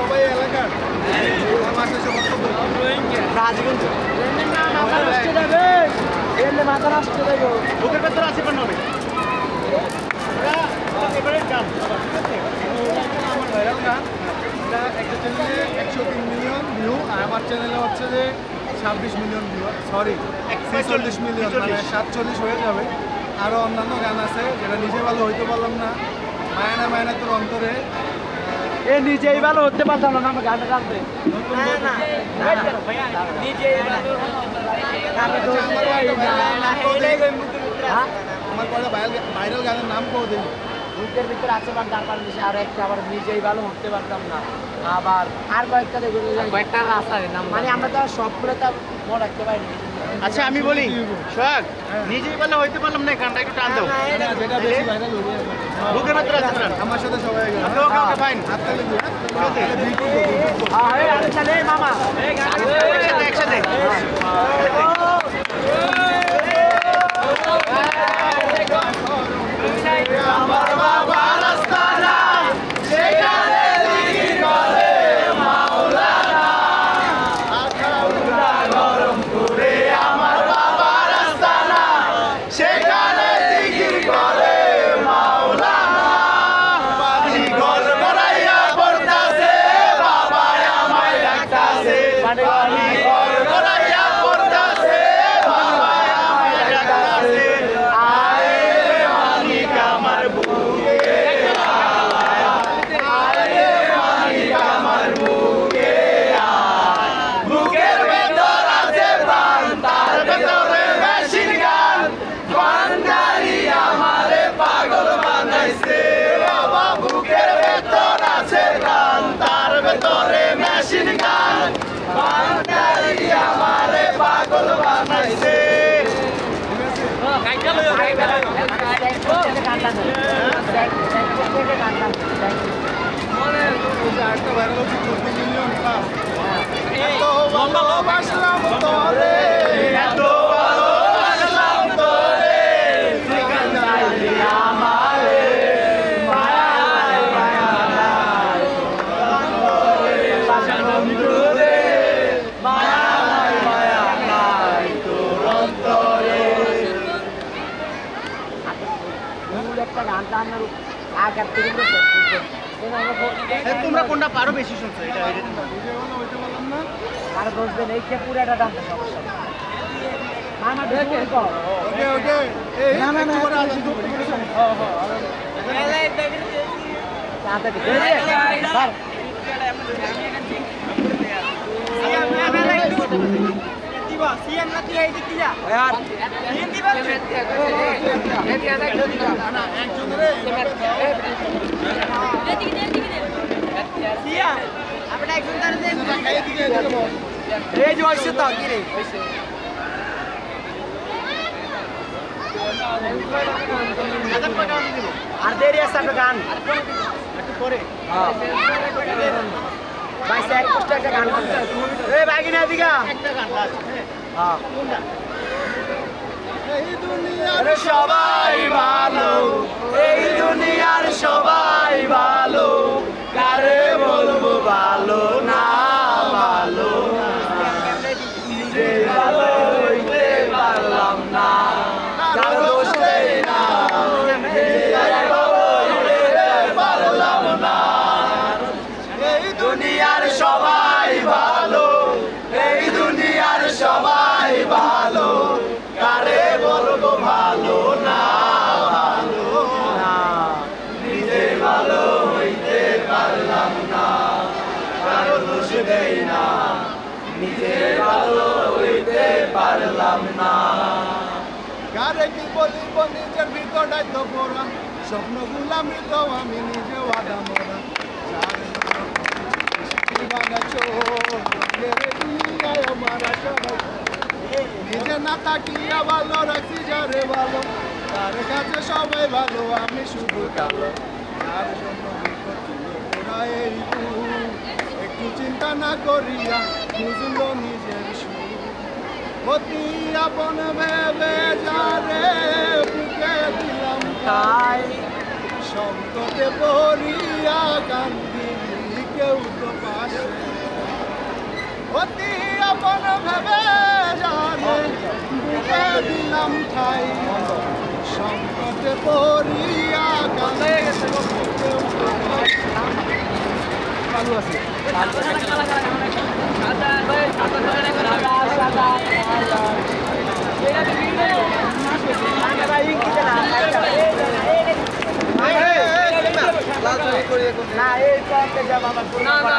সবাই এলাকার। রাজগঞ্জ। মাথা নষ্ট যাবে মাথা নষ্ট যাবে বুকের ভেতরে আছে একশো তিন মিলিয়ন ভিউ আর আমার চ্যানেলে হচ্ছে যে ছাব্বিশ মিলিয়ন ভিউ সরি ছেচল্লিশ মিলিয়ন মানে সাতচল্লিশ হয়ে যাবে আরও অন্যান্য গান আছে যেটা নিজে ভালো হইতে পারলাম না মায়ানা মায়ানা তোর অন্তরে এ নিজেই ভালো হতে পারতাম না আমার গানটা গানতে নতুন না না নিজেই ভালো আমি তো হ্যাঁ। আমার কয়টা ভাইরাল ভাইরাল গানের নাম কেউ ভিতরে আছে তার আর একটা আবার নিজেই ভালো হতে পারতাম না আবার আর কয়েকটা দেখুন কয়েকটা মানে আমরা তো আর সবগুলো তো আর মনে রাখতে পারিনি আচ্ছা আমি বলি সোহাগ নিজেই বলে হইতে পারলাম না গানটা একটু টান দাও। ভাইরাল হয়ে বুকের ভেতরে আছে আমার সাথে সবাই গেল। ওকে ওকে ওকে ফাইন মামা। দিও হ্যাঁ? যে ভাইরাল চোদ্দ মিলিয়ন প্লাস এত ভালোবাসলাম তোরে আপনার আগের থেকে এ, তোমরা কোনটা পারো বেশি শুনছো? এটা আর বসবেন এই কে পুরাটা টানতে সমস্যা? তাড়াতাড়ি আর এদিকে এদিকে বল। এই যে হইছে তো কি রে? আজান কয়টা বাজে দিব আর দেরি আছে একটা গান? একটু পরে ভাই স্যার একটা গান এই বাগিনা দিগা একটা গান হ্যাঁ এই সবাই ভালো এই দুনিয়ার সবাই ভালো। কারে কারে কি বলিব নিজের ভিতরটাই তো পড়া স্বপ্নগুলা মৃত, আমি নিজে আদা মরা। নিজে না তাকিয়া ভালো যারে ভালো সবাই ভালো, আমি শুধু কালো তার জন্য। একটু চিন্তা না করিয়া, বুঝলো নিজের অতি আপন ভেবে যারে বুকে দিলাম তাই সংকটে পড়িয়া কান্দি কেউ তো পাশে অতি আপন মন ভেবে জানে বুকে দিলাম ঠাই সংকটে পড়িয়া কালে চালু আছে না এই পথে যাব আমার না না